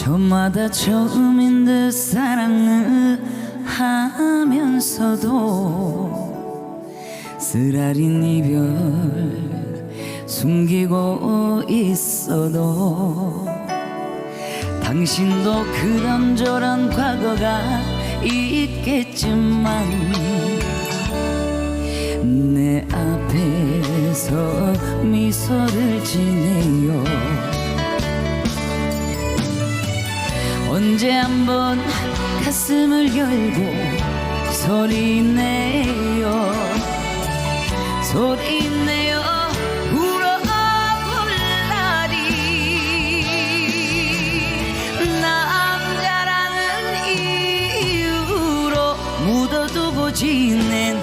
저마다 처음인 듯 사랑을 하면서도 쓰라린 이별 숨기고 있어도 당신도 그런저런 과거가 있겠지만 내 앞에서 미소를 지내요 언제 한번 가슴을 열고 소리 내요. 소리 내요. 울어볼 날이. 남자라는 이유로 묻어두고 지난